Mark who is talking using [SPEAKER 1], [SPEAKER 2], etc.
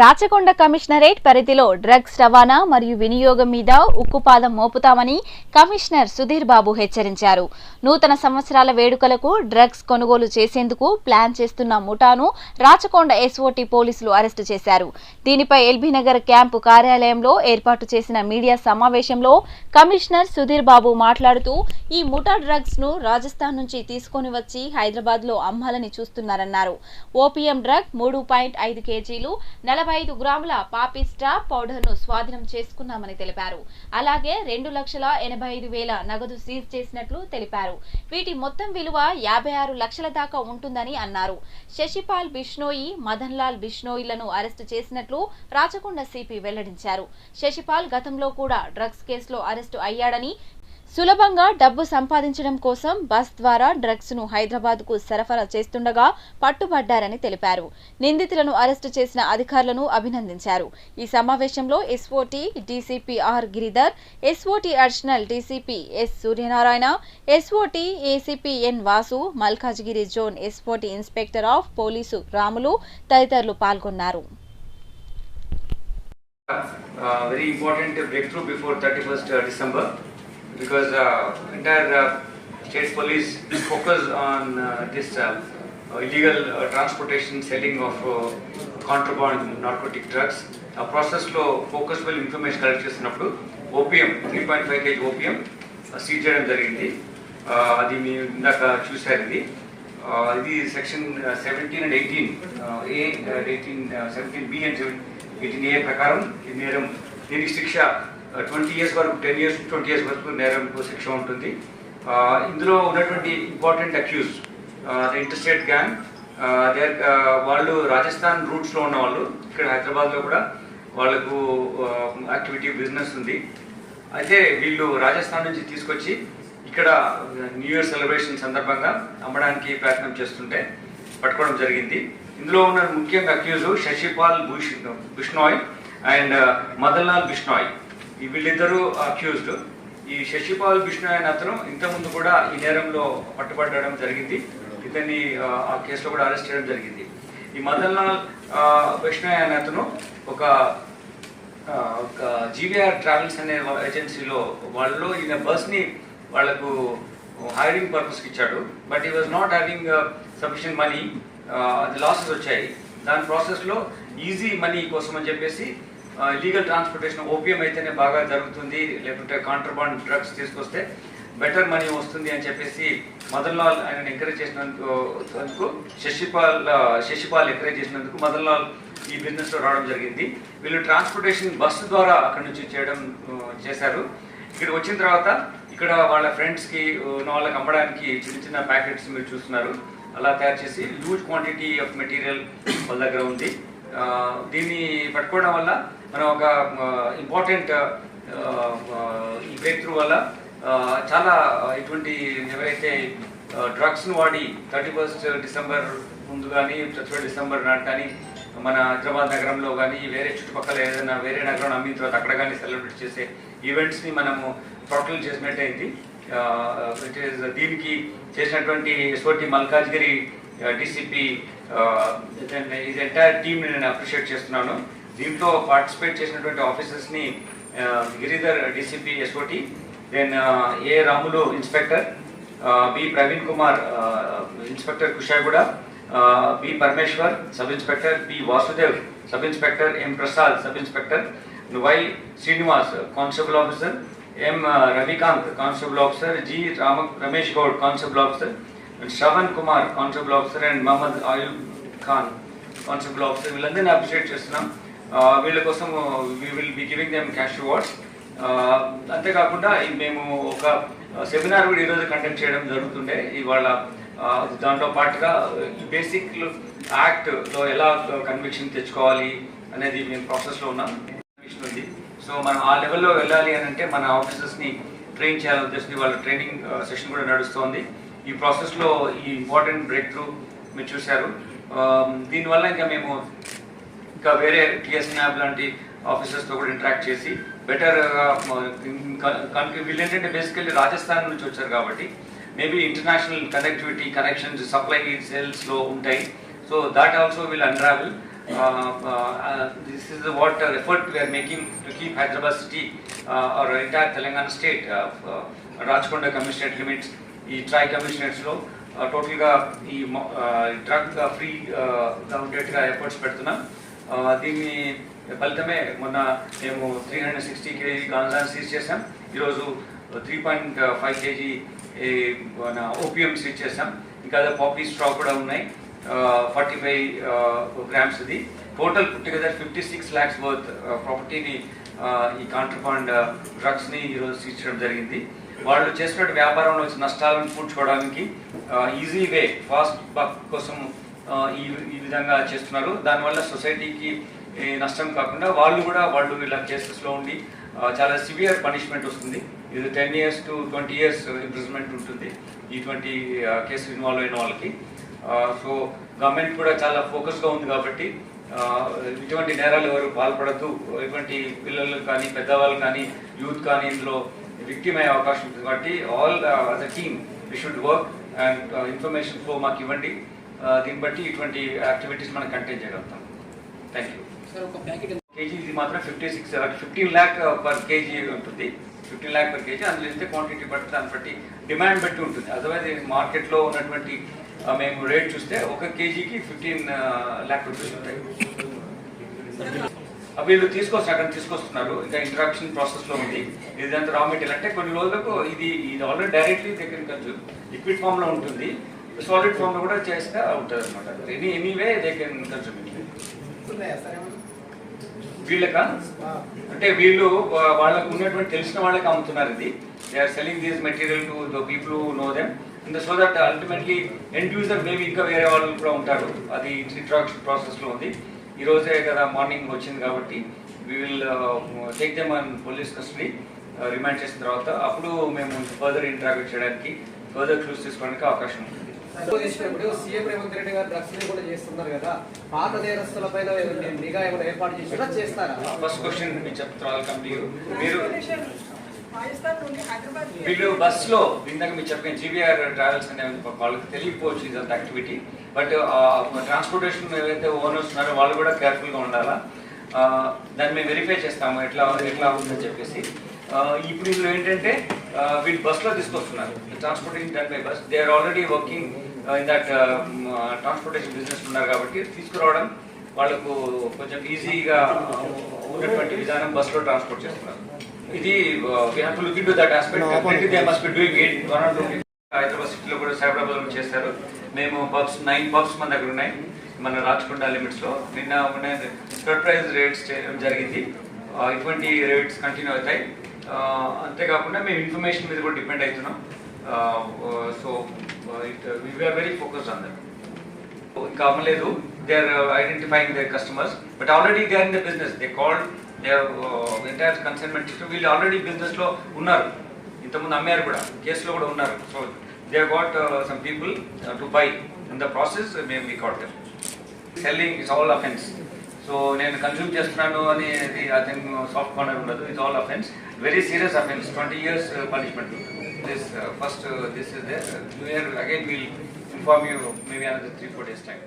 [SPEAKER 1] Rachakonda commissionerate పరిధిలో drugs రవాణా మరియు వినియోగం మీద ఉక్కుపాదం మోపుతామని కమిషనర్ సుధీర్ బాబు హెచ్చరించారు. నూతన సంవత్సరాల వేడుకలకు డ్రగ్స్ కొనుగోలు చేసేందుకు ప్లాన్ చేస్తున్న ముఠాను రాచకొండ ఎస్ఓటీ పోలీసులు అరెస్టు చేశారు. దీనిపై ఎల్బీనగర్ క్యాంపు కార్యాలయంలో ఏర్పాటు చేసిన మీడియా సమావేశంలో కమిషనర్ సుధీర్ బాబు మాట్లాడుతూ ఈ ముఠా డ్రగ్స్ను రాజస్థాన్ నుంచి తీసుకొని వచ్చి హైదరాబాద్లో అమ్మాలని చూస్తున్నారన్నారు. ఓపీఎం డ్రగ్ మూడు పాయింట్ ఐదు కేజీలు నలభై ఐదు గ్రాముల పాపిస్టా పౌడర్ను స్వాధీనం చేసుకున్నామని తెలిపారు. అలాగే రెండు లక్షల ఎనభై ఐదు వేల నగదు సీజ్ చేసినట్లు తెలిపారు. వీటి మొత్తం విలువ యాభై ఆరు లక్షల దాకా ఉంటుందని అన్నారు. శశిపాల్ బిష్నోయి మదన్ లాల్ బిష్నోయిలను అరెస్టు చేసినట్లు రాచకొండ సిపి వెల్లడించారు. శశిపాల్ గతంలో కూడా డ్రగ్స్ కేసులో అరెస్టు అయ్యాడని సులభంగా డబ్బు సంపాదించడం కోసం బస్ ద్వారా డ్రగ్స్ను హైదరాబాద్కు సరఫరా చేస్తుండగా పట్టుబడ్డారని తెలిపారు. నిందితులను అరెస్టు చేసిన అధికారులను అభినందించారు. ఈ సమావేశంలో SOT DCP R Giridhar SOT additional DCP S Suryanarayana SOT ACP N Vasu Malkajgiri zone SOT inspector of police Ramulu తదితరులు పాల్గొన్నారు.
[SPEAKER 2] Very important breakthrough before thirty first December because uh, entire uh, state police focus on uh, this uh, uh illegal uh, transportation, selling of uh, contraband narcotic drugs. ఆ ప్రాసెస్లో focusable information collect చేసినప్పుడు OPM three point five KG OPM seize చేయడం జరిగింది అది మీ ఇందాక చూశారు ఇది ఇది section seventeen and eighteen A eighteen seventeen B and seven eighteen A ప్రకారం ఈ నేరం దీనికి శిక్ష ట్వంటీ ఇయర్స్ వరకు టెన్ ఇయర్స్ ట్వంటీ ఇయర్స్ వరకు నేరం శిక్ష ఉంటుంది. ఇందులో ఉన్నటువంటి important accuse the interstate gang there వాళ్ళు రాజస్థాన్ రూట్స్లో ఉన్న వాళ్ళు ఇక్కడ హైదరాబాద్లో కూడా వాళ్ళకు యాక్టివిటీ బిజినెస్ ఉంది. అయితే వీళ్ళు రాజస్థాన్ నుంచి తీసుకొచ్చి ఇక్కడ న్యూ ఇయర్ సెలబ్రేషన్ సందర్భంగా అమ్మడానికి ప్రయత్నం చేస్తుంటే పట్టుకోవడం జరిగింది. ఇందులో ఉన్న ముఖ్యంగా అక్యూజ్ శశిపాల్ భూష్ బిష్నాయ్ అండ్ మదన్లాల్ బిష్నాయ్ ఈ వీళ్ళిద్దరూ అక్యూజ్డ్ ఈ శశిపాల్ విష్ణు అనే అతను ఇంతకుముందు కూడా ఈ నేరంలో పట్టుబడడం జరిగింది. ఇతన్ని ఆ, కేసులో కూడా అరెస్ట్ చేయడం జరిగింది. ఈ మదన్లాల్ విష్ణు అనే అతను ఒక ఒక జీవీఆర్ ట్రావెల్స్ అనే ఏజెన్సీలో వాళ్ళు ఈయన బస్ని వాళ్ళకు హైరింగ్ పర్పస్కి ఇచ్చాడు. బట్ ఈ was not having sufficient money అది లాసెస్ వచ్చాయి. దాని ప్రాసెస్లో ఈజీ మనీ కోసం అని చెప్పేసి లీగల్ ట్రాన్స్పోర్టేషన్ ఓపీఎం అయితేనే బాగా జరుగుతుంది లేకుంటే కాంట్రబాండ్ డ్రగ్స్ తీసుకొస్తే బెటర్ మనీ వస్తుంది అని చెప్పేసి మదన్ లాల్ ఆయన ఎంకరేజ్ చేసినందుకు శశిపాల్ శశిపాల్ ఎంకరేజ్ చేసినందుకు మదన్ లాల్ ఈ బిజినెస్లో రావడం జరిగింది. వీళ్ళు ట్రాన్స్పోర్టేషన్ బస్సు ద్వారా అక్కడ నుంచి చేయడం చేశారు. ఇక్కడ వచ్చిన తర్వాత ఇక్కడ వాళ్ళ ఫ్రెండ్స్కి ఉన్న వాళ్ళకి అమ్మడానికి చిన్న చిన్న ప్యాకెట్స్ మీరు చూస్తున్నారు. అలా తయారు చేసి హ్యూజ్ క్వాంటిటీ ఆఫ్ మెటీరియల్ వాళ్ళ దగ్గర ఉంది. దీన్ని పట్టుకోవడం వల్ల మనం ఒక ఇంపార్టెంట్ ఈ బ్రేక్ త్రూ వల్ల చాలా ఇటువంటి ఎవరైతే డ్రగ్స్ను వాడి థర్టీ ఫస్ట్ డిసెంబర్ ముందు కానీ థర్టీ డిసెంబర్ నాటి కానీ మన హైదరాబాద్ నగరంలో కానీ వేరే చుట్టుపక్కల ఏదైనా వేరే నగరం అమ్మిన తర్వాత అక్కడ కానీ సెలబ్రేట్ చేసే ఈవెంట్స్ని మనము టోటల్ చేసినట్టయింది. ఈస్ దీనికి చేసినటువంటి ఎస్ఓటి మల్కాజ్గిరి డిసిపి ఇది ఎంటైర్ టీమ్ని నేను అప్రిషియేట్ చేస్తున్నాను. దీంట్లో పార్టిసిపేట్ చేసినటువంటి ఆఫీసర్స్ని Giridhar DCP SOT then A Ramulu inspector B Praveen Kumar inspector Kushaiguda B Parameshwar sub inspector B Vasudev sub inspector M Prasad sub inspector Y Srinivas constable officer M Ravikanth constable officer G Rama Ramesh Goud constable officer Shravan Kumar constable officer and Mohammed Ayul Khan constable officer వీళ్ళందరినీ appreciate చేస్తున్నాం. వీళ్ళ కోసం we will be giving them cash awards అంతేకాకుండా మేము ఒక seminar కూడా ఈరోజు conduct చేయడం జరుగుతుండే. ఇవాళ దాంట్లో పాటుగా బేసిక్ యాక్ట్లో ఎలా కన్విక్షన్ తెచ్చుకోవాలి అనేది మేము ప్రాసెస్లో ఉన్నాం. కన్విక్షన్ ఉంది. సో మనం ఆ లెవెల్లో వెళ్ళాలి అని అంటే మన ఆఫీసర్స్ని ట్రైన్ చేయాలని ఉద్దేశం వాళ్ళ ట్రైనింగ్ సెషన్ కూడా నడుస్తోంది. ఈ ప్రాసెస్లో ఈ ఇంపార్టెంట్ బ్రేక్ త్రూ మీరు చూశారు దీనివల్ల ఇంకా మేము ఇంకా వేరే టిఎస్ న్యాబ్ లాంటి ఆఫీసర్స్తో కూడా ఇంటరాక్ట్ చేసి బెటర్ వీళ్ళు ఏంటంటే బేసికల్లీ రాజస్థాన్ నుంచి వచ్చారు కాబట్టి maybe international connectivity connections supply సేల్స్లో ఉంటాయి so that also will unravel this is what effort we're making to keep Hyderabad city or entire Telangana state Rachakonda commissionerate limits ఈ ట్రై కమిషనరేట్స్లో టోటల్గా ఈ డ్రగ్ ఫ్రీగా ఉండేట్టుగా ఎఫర్ట్స్ పెడుతున్నాం. దీన్ని ఫలితమే మొన్న మేము త్రీ హండ్రెడ్ సిక్స్టీ కేజీ గాంజాన్ సీజ్ చేసాం ఈరోజు త్రీ పాయింట్ ఫైవ్ కేజీ మన ఓపీఎం సీజ్ చేసాం ఇంకా పాపీ స్ట్రా కూడా ఉన్నాయి. ఫార్టీ ఫైవ్ గ్రామ్స్ ఇది. Total together fifty six lakhs worth ప్రాపర్టీని ఈ కాంట్రఫండ్ డ్రగ్స్ని ఈరోజు సీజ్ చేయడం జరిగింది. వాళ్ళు చేసినట్టు వ్యాపారంలో వచ్చిన నష్టాలను పూడ్చుకోవడానికి ఈజీ వే ఫాస్ట్ బక్ కోసం ఈ ఈ విధంగా చేస్తున్నారు. దానివల్ల సొసైటీకి నష్టం కాకుండా వాళ్ళు కూడా వాళ్ళు ఇలా కేసెస్లో ఉండి చాలా సివియర్ పనిష్మెంట్ వస్తుంది. ఇది ten years to twenty years imprisonment ఉంటుంది ఇటువంటి కేసు ఇన్వాల్వ్ అయిన వాళ్ళకి. సో గవర్నమెంట్ కూడా చాలా ఫోకస్గా ఉంది కాబట్టి ఇటువంటి నేరాలు ఎవరు పాల్పడద్దు. ఇటువంటి పిల్లలు కానీ పెద్దవాళ్ళు కానీ యూత్ కానీ ఇందులో విక్టిమ్ అయ్యే అవకాశం ఉంటుంది. కాబట్టి all us a team we should work and information flow మాకు ఇవ్వండి. ఆ, దీన్ని బట్టి ఇటువంటి యాక్టివిటీస్ మనం కంటైన్ చేయగలుగుతాం. థ్యాంక్ యూ కేజీ ఇది మాత్రం fifty six fifteen lakh per KG ఉంటుంది. Fifteen lakh per KG. అందులో ఎంత క్వాంటిటీ బట్టి దాన్ని బట్టి డిమాండ్ బట్టి ఉంటుంది. అదర్వైజ్ మార్కెట్లో ఉన్నటువంటి ఆ, మేము రేట్ చూస్తే ఒక కేజీకి ఫిఫ్టీన్ ల్యాక్ రూపీస్ ఉంటాయి. వీళ్ళు తీసుకొస్తారు అక్కడ తీసుకొస్తున్నారు. ఇంకా ఇంట్రాక్షన్ ప్రాసెస్లో ఉంది. ఇదంతా రా మెటీరియల్ అంటే కొన్ని రోజులకు ఇది ఇది ఆల్రెడీ డైరెక్ట్లీ దగ్గర కన్జ్యూమ్ లిక్విడ్ ఫామ్లో ఉంటుంది. సాలిడ్ ఫామ్లో కూడా చేస్తే ఉంటుంది అనమాట any anyway they can consume
[SPEAKER 3] ఉన్నాయా సార్ ఏమన్నా?
[SPEAKER 2] వీళ్ళక? అంటే వీళ్ళు వాళ్ళకు ఉన్నటువంటి తెలిసిన వాళ్ళకి అమ్ముతున్నారు ఇది. They are selling these material to the people know them and so that ultimately end user maybe ఇంకా వేరే వాళ్ళు కూడా ఉంటారు. అది ఇంట్రాక్షన్ ప్రాసెస్లో ఉంది. ఈ రోజే కదా మార్నింగ్ వచ్చింది కాబట్టి we will take them on police custody remand చేసిన తర్వాత అప్పుడు మేము ఫర్దర్ ఇంటరాక్ట్ చేయడానికి ఫర్దర్ క్లూస్ తీసుకోవడానికి అవకాశం ఉంటుంది
[SPEAKER 3] అప్పుడు చేసినప్పుడు సీఎం రేవంత్ రెడ్డి గారు డ్రగ్స్ కూడా చేస్తున్నారు కదా పాత నేరస్తుల పైన నిఘా ఏమైనా ఏర్పాటు చేసినా చేస్తారా?
[SPEAKER 2] ఫస్ట్ క్వశ్చన్ మీరు చెప్తారు మీరు వీళ్ళు బస్లో ఇందాక మీరు చెప్పిన జీబీఆర్ ట్రావెల్స్ అనే వాళ్ళకి తెలియకపోవచ్చు ఇదంత యాక్టివిటీ బట్ ట్రాన్స్పోర్టేషన్ ఏవైతే ఓనర్స్ ఉన్నారో వాళ్ళు కూడా కేర్ఫుల్గా ఉండాలా? దాన్ని మేము వెరిఫై చేస్తాము ఎట్లా ఎట్లా ఉందని చెప్పేసి. ఇప్పుడు వీళ్ళు ఏంటంటే వీళ్ళు బస్లో తీసుకొస్తున్నారు transportation done by bus they are already working in that transportation business ఉన్నారు కాబట్టి తీసుకురావడం వాళ్ళకు కొంచెం ఈజీగా ఉన్నటువంటి విధానం బస్లో ట్రాన్స్పోర్ట్ చేస్తున్నారు. ఇది we have to look in to that aspect definitely they must be doing it one or two Hyderabad సిటీలో కూడా సైబరాబాద్లో చేస్తారు. మేము పబ్స్ నైన్ పబ్స్ మన దగ్గర ఉన్నాయి. మన రాచకొండ లిమిట్స్లో. నిన్న సర్ప్రైజ్ రేట్స్ చేయడం జరిగింది. ఇటువంటి రేట్స్ కంటిన్యూ అవుతాయి. అంతేకాకుండా మేము ఇన్ఫర్మేషన్ మీద కూడా డిపెండ్ అవుతున్నాం. So it we're very focused on that ఇంకా అమ్మలేదు they are identifying their customers but already they are in the business they called the entire consignment system వీళ్ళు ఆల్రెడీ బిజినెస్లో ఉన్నారు. ఇంతకుముందు అమ్మారు కూడా కేసులో కూడా ఉన్నారు. So they got some people to buy in the process మేము we caught them selling it's all offence so నేను కన్జ్యూమ్ చేస్తున్నాను అని ఐ థింక్ సాఫ్ట్ కార్నర్ ఉండదు. It's all offence very serious offence twenty years punishment this first this is the new year again we'll inform you maybe another three four days time